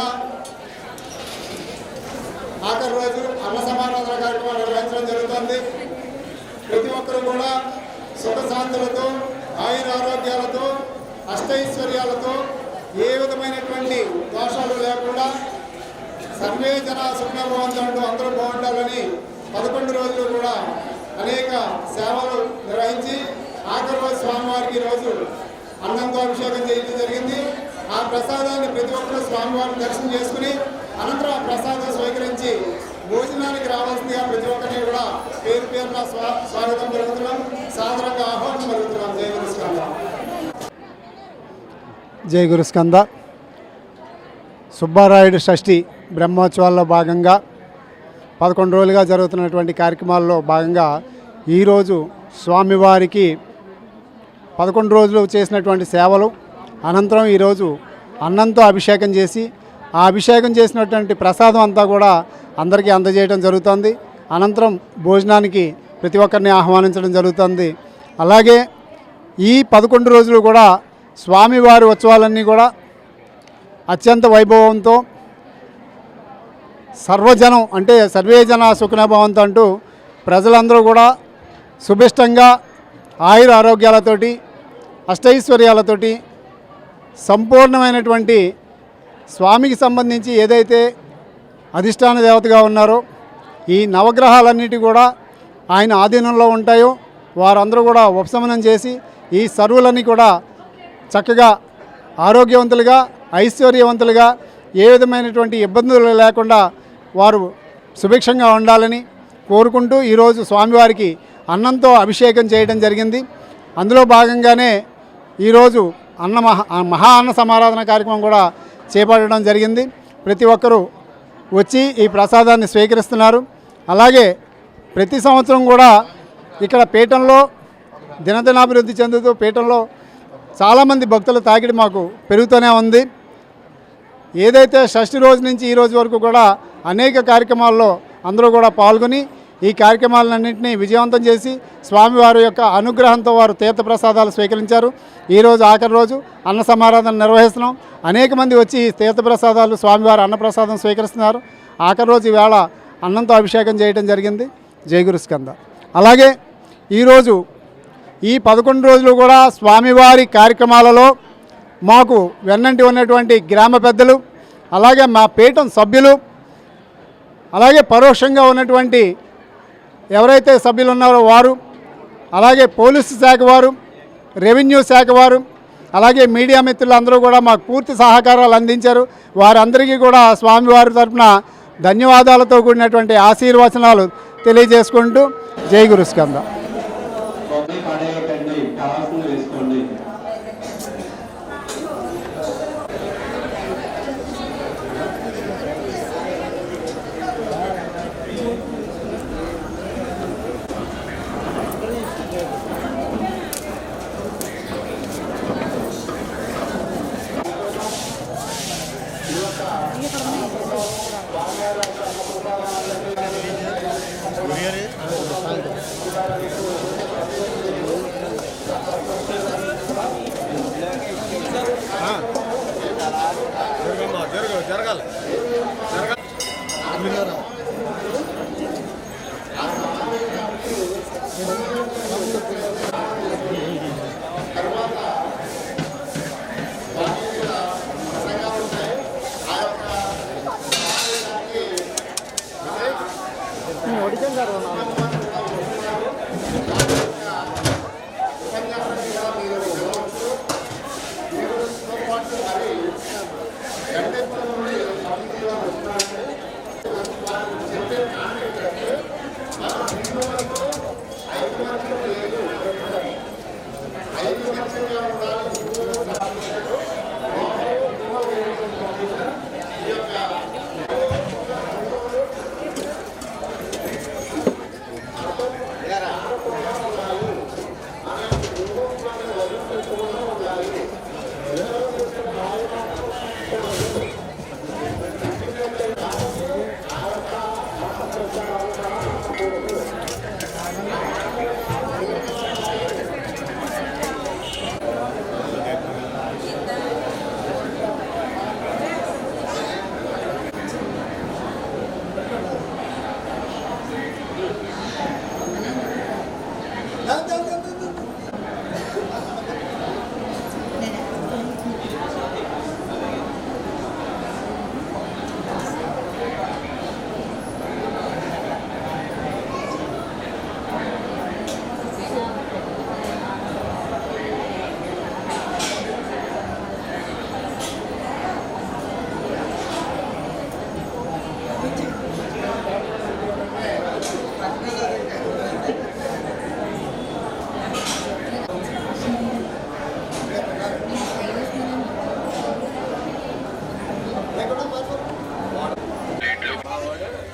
భాగంగా ఆఖరి రోజు అన్న సమారాధన కార్యక్రమం నిర్వహించడం జరుగుతుంది. ప్రతి ఒక్కరు కూడా సుఖశాంతులతో ఆయుర ఆరోగ్యాలతో అష్టైశ్వర్యాలతో ఏ విధమైనటువంటి దోషాలు లేకుండా సర్వే జన అందరూ బాగుండాలని పదకొండు రోజులు కూడా అనేక సేవలు నిర్వహించి ఆఖరి రోజు స్వామివారికి రోజు అన్నంతో అభిషేకం చేయడం జరిగింది. ఆ ప్రసాదాన్ని ప్రతి ఒక్కరూ స్వామివారిని దర్శనం చేసుకుని అనంతరం ఆ ప్రసాదం స్వీకరించి భోజనానికి రావాల్సిందిగా ప్రతి ఒక్కరిని కూడా పేరు పేరున స్వా స్వాగతం పలుకుతున్నాం. సాధారణంగా ఆహ్వానం పలుకుతున్నాం. జయ గురుస్కారం జై గురుస్కంద సుబ్బారాయుడు షష్ఠి బ్రహ్మోత్సవాల్లో భాగంగా పదకొండు రోజులుగా జరుగుతున్నటువంటి కార్యక్రమాల్లో భాగంగా ఈరోజు స్వామివారికి పదకొండు రోజులు చేసినటువంటి సేవలు అనంతరం ఈరోజు అన్నంతో అభిషేకం చేసి ఆ అభిషేకం చేసినటువంటి ప్రసాదం అంతా కూడా అందరికీ అందజేయడం జరుగుతుంది. అనంతరం భోజనానికి ప్రతి ఒక్కరిని ఆహ్వానించడం జరుగుతుంది. అలాగే ఈ పదకొండు రోజులు కూడా స్వామివారి ఉత్సవాలన్నీ కూడా అత్యంత వైభవంతో సర్వజనం అంటే సర్వేజన సుఖనభావంతో అంటూ ప్రజలందరూ కూడా సుభిష్టంగా ఆయుర ఆరోగ్యాలతోటి అష్టైశ్వర్యాలతోటి సంపూర్ణమైనటువంటి స్వామికి సంబంధించి ఏదైతే అధిష్టాన దేవతగా ఉన్నారో ఈ నవగ్రహాలన్నిటి కూడా ఆయన ఆధీనంలో ఉంటాయో వారందరూ కూడా ఉపశమనం చేసి ఈ సర్వులన్నీ కూడా చక్కగా ఆరోగ్యవంతులుగా ఐశ్వర్యవంతులుగా ఏ విధమైనటువంటి ఇబ్బందులు లేకుండా వారు సుభిక్షంగా ఉండాలని కోరుకుంటూ ఈరోజు స్వామివారికి అన్నంతో అభిషేకం చేయడం జరిగింది. అందులో భాగంగానే ఈరోజు అన్న మహా మహా అన్న సమారాధన కార్యక్రమం కూడా చేపట్టడం జరిగింది. ప్రతి ఒక్కరూ వచ్చి ఈ ప్రసాదాన్ని స్వీకరిస్తున్నారు. అలాగే ప్రతి సంవత్సరం కూడా ఇక్కడ పీఠంలో దినదినాభివృద్ధి చెందుతూ పీఠంలో చాలామంది భక్తుల తాకిడి మాకు పెరుగుతూనే ఉంది. ఏదైతే షష్ఠి రోజు నుంచి ఈ రోజు వరకు కూడా అనేక కార్యక్రమాల్లో అందరూ కూడా పాల్గొని ఈ కార్యక్రమాలన్నింటినీ విజయవంతం చేసి స్వామివారి యొక్క అనుగ్రహంతో వారు తీర్థప్రసాదాలు స్వీకరించారు. ఈరోజు ఆఖరి రోజు అన్న సమారాధన నిర్వహిస్తున్నాం. అనేక మంది వచ్చి ఈ తీర్థప్రసాదాలు స్వామివారి అన్నప్రసాదం స్వీకరిస్తున్నారు. ఆఖరి రోజు ఈవేళ అన్నంతో అభిషేకం చేయడం జరిగింది. జయగురు స్కంద. అలాగే ఈరోజు ఈ పదకొండు రోజులు కూడా స్వామివారి కార్యక్రమాలలో మాకు వెన్నంటి ఉన్నటువంటి గ్రామ పెద్దలు అలాగే మా పీఠం సభ్యులు అలాగే పరోక్షంగా ఉన్నటువంటి ఎవరైతే సభ్యులు ఉన్నారో వారు అలాగే పోలీసు శాఖ వారు రెవెన్యూ శాఖ వారు అలాగే మీడియా మిత్రులు అందరూ కూడా మాకు పూర్తి సహకారాలు అందించారు. వారందరికీ కూడా స్వామివారి తరఫున ధన్యవాదాలతో కూడినటువంటి ఆశీర్వచనాలు తెలియజేసుకుంటూ జై గురుస్కంద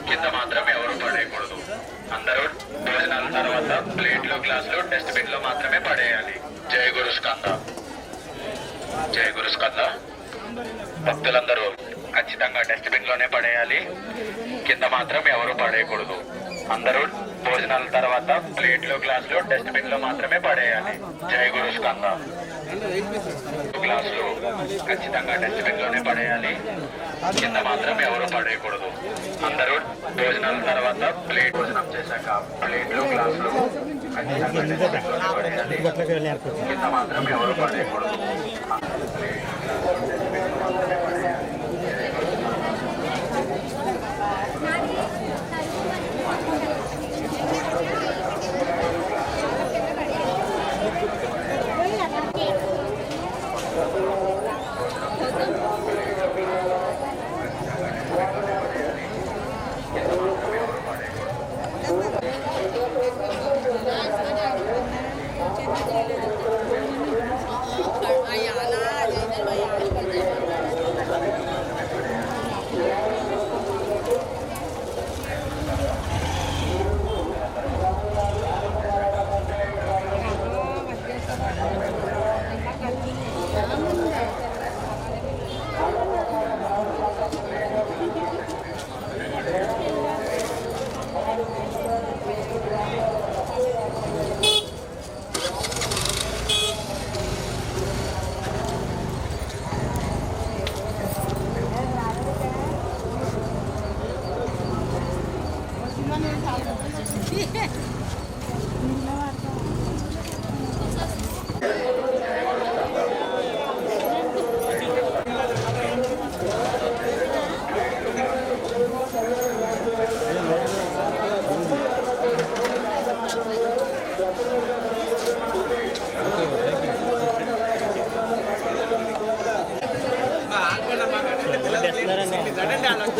కింద మాత్రం ఎవరు పడేయకూడదు. అందరూ భోజనాల తర్వాత ప్లేట్లు గ్లాసులు డస్ట్బిన్లో మాత్రమే పడేయాలి. జయ గురు స్కంద. జయ గురు స్కంద. భక్తులందరూ ఖచ్చితంగా డస్ట్బిన్లోనే పడేయాలి. కింద మాత్రం ఎవరు పడేయకూడదు. అందరూ భోజనాల తర్వాత ప్లేట్లు గ్లాసులు డస్ట్బిన్లో మాత్రమే పడేయాలి. జయ గురు స్కంద. గ్లాసులు ఖచ్చితంగా డస్ట్బిన్లోనే పడేయాలి. కింద మాత్రం ఎవరు పడేయకూడదు. అందరూ భోజనాల తర్వాత ప్లేట్ భోజనం చేశాక ప్లేట్లు గ్లాసులు ఖచ్చితంగా డస్ట్బిన్లోనే పడేయాలి. కింద మాత్రం ఎవరు పడేయకూడదు.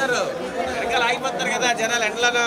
వెనకాల ఆగిపోతారు కదా జనాలు ఎండలను.